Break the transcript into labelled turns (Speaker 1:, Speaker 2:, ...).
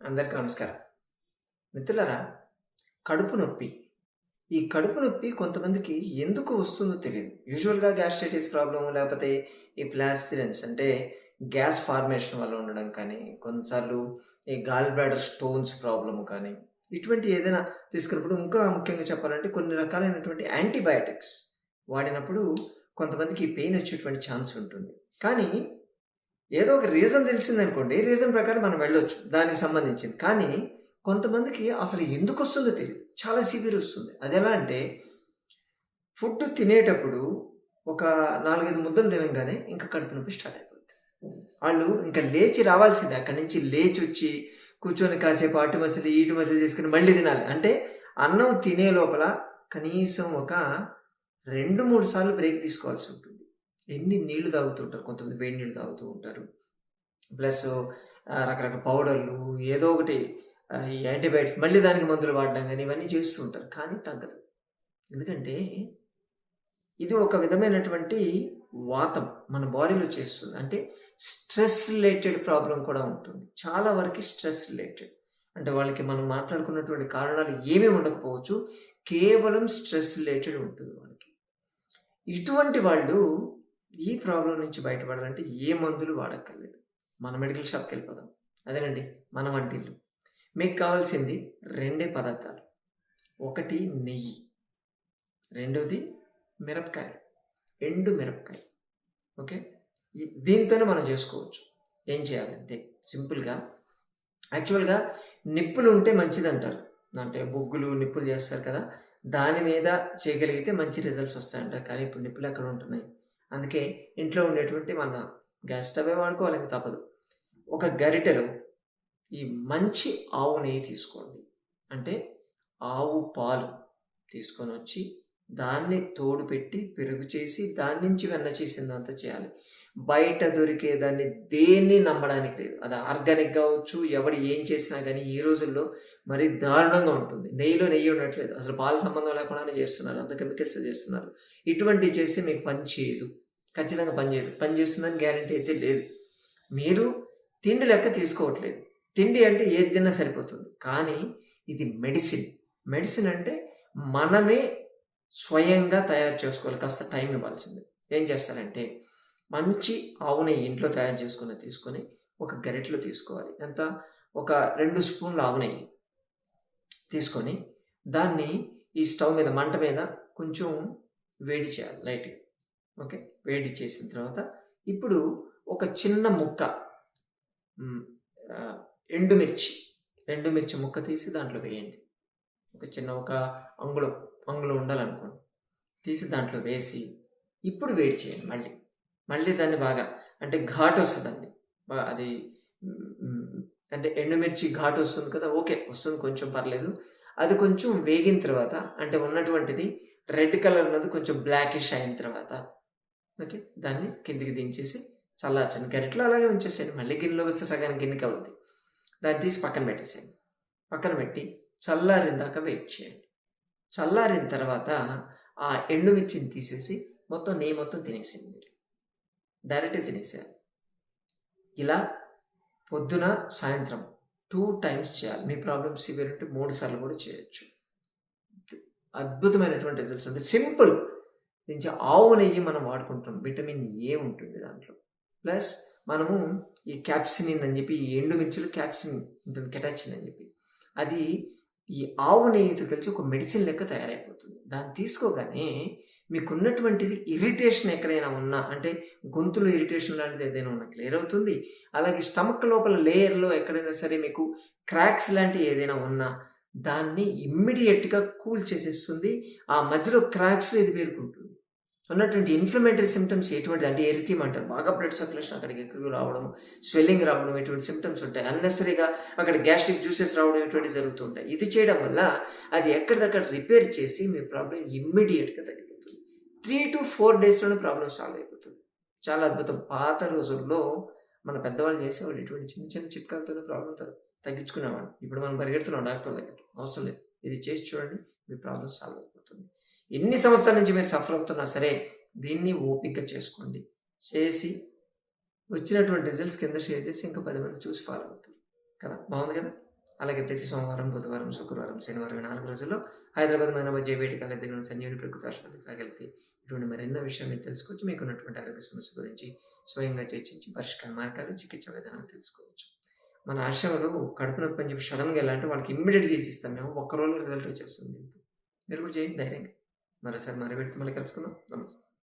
Speaker 1: అందరికీ నమస్కారం. మిత్రులారా కడుపు నొప్పి. ఈ కడుపు నొప్పి కొంతమందికి ఎందుకు వస్తుందో తెలియదు. యూజువల్గా గ్యాస్ట్రైటిస్ ప్రాబ్లమ్ లేకపోతే ఈ ప్లాస్టిరెన్స్ అంటే గ్యాస్ ఫార్మేషన్ వల్ల ఉండడం కానీ కొన్నిసార్లు ఈ గాల్ బ్లాడర్ స్టోన్స్ ప్రాబ్లమ్ కానీ ఇటువంటి ఏదైనా తీసుకున్నప్పుడు ఇంకా ముఖ్యంగా చెప్పాలంటే కొన్ని రకాలైనటువంటి యాంటీబయాటిక్స్ వాడినప్పుడు కొంతమందికి ఈ పెయిన్ వచ్చేటువంటి ఛాన్స్ ఉంటుంది. కానీ ఏదో ఒక రీజన్ తెలిసిందనుకోండి రీజన్ ప్రకారం మనం వెళ్ళొచ్చు దానికి సంబంధించింది. కానీ కొంతమందికి అసలు ఎందుకు వస్తుందో తెలియదు. చాలా సివియర్ వస్తుంది. అది ఎలా అంటే ఫుడ్ తినేటప్పుడు ఒక నాలుగైదు ముద్దలు తినగానే ఇంకా కడుపు నొప్పి స్టార్ట్ అయిపోతుంది వాళ్ళు ఇంకా లేచి రావాల్సిందే. అక్కడి నుంచి లేచి వచ్చి కూర్చొని కాసేపు అటు మసలు ఇటు మసలు చేసుకుని మళ్ళీ తినాలి. అంటే అన్నం తినే లోపల కనీసం ఒక రెండు మూడు సార్లు బ్రేక్ తీసుకోవాల్సి ఉంటుంది. ఎన్ని నీళ్ళు తాగుతుంటారు? కొంతమంది వేడి నీళ్ళు తాగుతూ ఉంటారు. ప్లస్ రకరకాల పౌడర్లు ఏదో ఒకటి ఈ యాంటీబయాటిక్ మళ్ళీ దానికి మందులు వాడడం కానీ ఇవన్నీ చేస్తూ ఉంటారు. కానీ తగ్గదు. ఎందుకంటే ఇది ఒక విధమైనటువంటి వాతం మన బాడీలో చేస్తుంది. అంటే స్ట్రెస్ రిలేటెడ్ ప్రాబ్లం కూడా ఉంటుంది. చాలా వరకు స్ట్రెస్ రిలేటెడ్. అంటే వాళ్ళకి మనం మాట్లాడుకున్నటువంటి కారణాలు ఏమీ ఉండకపోవచ్చు. కేవలం స్ట్రెస్ రిలేటెడ్ ఉంటుంది వాళ్ళకి. ఇటువంటి వాళ్ళు ఈ ప్రాబ్లం నుంచి బయటపడాలంటే ఏ మందులు వాడక్కర్లేదు. మన మెడికల్ షాప్కి వెళ్ళిపోదాం. అదేనండి మన వంటిల్లు. మీకు కావాల్సింది రెండే పదార్థాలు. ఒకటి నెయ్యి రెండోది మిరపకాయ ఎండు మిరపకాయ ఓకే? దీంతోనే మనం చేసుకోవచ్చు. ఏం చేయాలంటే సింపుల్గా యాక్చువల్గా నిప్పులు ఉంటే మంచిది అంటారు అంటే బొగ్గులు నిప్పులు చేస్తారు కదా దాని మీద చేయగలిగితే మంచి రిజల్ట్స్ వస్తాయంటారు కానీ ఇప్పుడు నిప్పులు ఎక్కడ ఉంటున్నాయి? అందుకే ఇంట్లో ఉండేటువంటి మన గ్యాస్ స్టవే వాడుకోవాలి తప్పదు. ఒక గరిటెలో ఈ మంచి ఆవు నెయ్యి తీసుకోండి. అంటే ఆవు పాలు తీసుకొని వచ్చి దాన్ని తోడు పెట్టి పెరుగు చేసి దాని నుంచి వెన్న చేసిందంతా చేయాలి. బయట దొరికే దాన్ని దేన్ని నమ్మడానికి లేదు. అది ఆర్గానిక్ కావచ్చు ఎవడు ఏం చేసినా కానీ ఈ రోజుల్లో మరీ దారుణంగా ఉంటుంది. నెయ్యిలో నెయ్యి ఉండట్లేదు. అసలు పాల సంబంధం లేకుండానే చేస్తున్నారు. అంత కెమికల్స్ చేస్తున్నారు. ఇటువంటివి చేస్తే మీకు పని చేయదు. ఖచ్చితంగా పని చేయదు. పని చేస్తుందని గ్యారంటీ అయితే లేదు. మీరు తిండి లెక్క తీసుకోవట్లేదు. తిండి అంటే ఏది తిన్నా సరిపోతుంది. కానీ ఇది మెడిసిన్ మెడిసిన్ అంటే మనమే స్వయంగా తయారు చేసుకోవాలి. కాస్త టైం ఇవ్వాల్సింది. ఏం చేస్తారంటే మంచి ఆవు నెయ్యి ఇంట్లో తయారు చేసుకుని తీసుకొని ఒక గరిటెలో తీసుకోవాలి. ఎంత? ఒక రెండు స్పూన్ల ఆవు నెయ్యి తీసుకొని దాన్ని ఈ స్టవ్ మీద మంట మీద కొంచెం వేడి చేయాలి లైట్గా. ఓకే? వేడి చేసిన తర్వాత ఇప్పుడు ఒక చిన్న ముక్క ఎండుమిర్చి ఎండుమిర్చి ముక్క తీసి దాంట్లో వేయండి. ఒక చిన్న ఒక అంగుళం అంగుళం ఉండాలనుకోండి. తీసి దాంట్లో వేసి ఇప్పుడు వేడి చేయండి మళ్ళీ. మళ్ళీ దాన్ని బాగా అంటే ఘాట్ వస్తుందండి. అది అంటే ఎండుమిర్చి ఘాట్ వస్తుంది కదా ఓకే వస్తుంది కొంచెం పర్లేదు. అది కొంచెం వేగిన తర్వాత అంటే ఉన్నటువంటిది రెడ్ కలర్ ఉన్నది కొంచెం బ్లాకిష్ అయిన తర్వాత ఓకే దాన్ని కిందికి దించేసి చల్లార్చండి. గరిట్లో అలాగే ఉంచేసేయండి. మళ్ళీ గిన్నెలో వస్తే సగానికి గిన్నెకి అవుద్ది. దాన్ని తీసి పక్కన పెట్టేసేయండి. పక్కన పెట్టి చల్లారిన దాకా వెయిట్ చేయండి. చల్లారిన తర్వాత ఆ ఎండుమిర్చిని తీసేసి మొత్తం నెయ్యి మొత్తం తినేసింది మీరు. డైరెక్ట్ తినేసేయాలి ఇలా పొద్దున సాయంత్రం టూ టైమ్స్ చేయాలి. మీ ప్రాబ్లమ్ సివియర్ ఉంటే మూడు సార్లు కూడా చేయొచ్చు. అద్భుతమైనటువంటి రిజల్ట్స్ ఉంటాయి. సింపుల్. నుంచి ఆవు నెయ్యి మనం వాడుకుంటాం విటమిన్ ఏ ఉంటుంది దాంట్లో. ప్లస్ మనము ఈ క్యాప్సినిన్ అని చెప్పి ఈ ఎండుమిర్చిలో క్యాప్సిన్ ఉంటుంది కెటాచిన్ అని చెప్పి. అది ఈ ఆవు నెయ్యితో కలిసి ఒక మెడిసిన్ లెక్క తయారైపోతుంది. దాన్ని తీసుకోగానే మీకున్నటువంటిది ఇరిటేషన్ ఎక్కడైనా ఉన్నా అంటే గొంతులో ఇరిటేషన్ లాంటిది ఏదైనా ఉన్నా క్లియర్ అవుతుంది. అలాగే స్టమక్ లోపల లేయర్లో ఎక్కడైనా సరే మీకు క్రాక్స్ లాంటివి ఏదైనా ఉన్నా దాన్ని ఇమ్మీడియట్గా కూల్ చేసేస్తుంది. ఆ మధ్యలో క్రాక్స్లో ఇది పేరుకుంటుంది. ఉన్నటువంటి ఇన్ఫ్లమేటరీ సిమ్టమ్స్ ఎటువంటి అంటే ఎరిథిమ్ అంటారు. బాగా బ్లడ్ సర్క్యులేషన్ అక్కడికి ఎక్కడికి రావడం స్వెల్లింగ్ రావడం ఇటువంటి సిమ్టమ్స్ ఉంటాయి. అన్నెసరీగా అక్కడ గ్యాస్ట్రిక్ జ్యూసెస్ రావడం ఇటువంటి జరుగుతుంటాయి ఇది చేయడం వల్ల అది ఎక్కడిదక్కడ రిపేర్ చేసి మీ ప్రాబ్లం ఇమ్మీడియట్గా తగ్గింది త్రీ టు ఫోర్ డేస్లోనే ప్రాబ్లం సాల్వ్ అయిపోతుంది. చాలా అద్భుతం. పాత రోజుల్లో మన పెద్దవాళ్ళు చేసేవాళ్ళు ఇటువంటి చిన్న చిన్న చిట్కాలతోనే ప్రాబ్లం తగ్గించుకునేవాడు ఇప్పుడు మనం పరిగెడుతున్నాం డాక్టర్ దగ్గరికి. అవసరం లేదు. ఇది చేసి చూడండి మీ ప్రాబ్లం సాల్వ్ అయిపోతుంది. ఎన్ని సంవత్సరాల నుంచి మీరు సఫర్ అవుతున్నా సరే దీన్ని ఓపికగా చేసుకోండి. చేసి వచ్చినటువంటి రిజల్ట్స్ కింద షేర్ చేసి ఇంకా పది మంది చూసి ఫాలో అవుతారు. కదా? బాగుంది కదా? అలాగే ప్రతి సోమవారం బుధవారం శుక్రవారం శనివారం నాలుగు రోజుల్లో హైదరాబాద్ మైనాబాద్ జేబీటీ కాలేజ్ దగ్గర ఉన్న ప్రకృతి ఆసుపత్రికి ఇటువంటి మరెన్నో విషయాలు మీరు తెలుసుకోవచ్చు. మీకు ఉన్నటువంటి ఆరోగ్య సమస్య గురించి స్వయంగా చర్చించి పరిష్కార మార్గాలు చికిత్స విధానాలు తెలుసుకోవచ్చు. మన ఆశ్రమంలో కడుపు నొప్పి అని చెప్పి సడన్గా ఎలా అంటే వాళ్ళకి ఇమ్మీడియట్ చేసి ఇస్తాం మేము. ఒక్క రోజులో రిజల్ట్ వచ్చేస్తుంది. మీరు కూడా చేయండి ధైర్యంగా. మరోసారి మరి పెడితే మళ్ళీ కలుసుకుందాం. నమస్తే.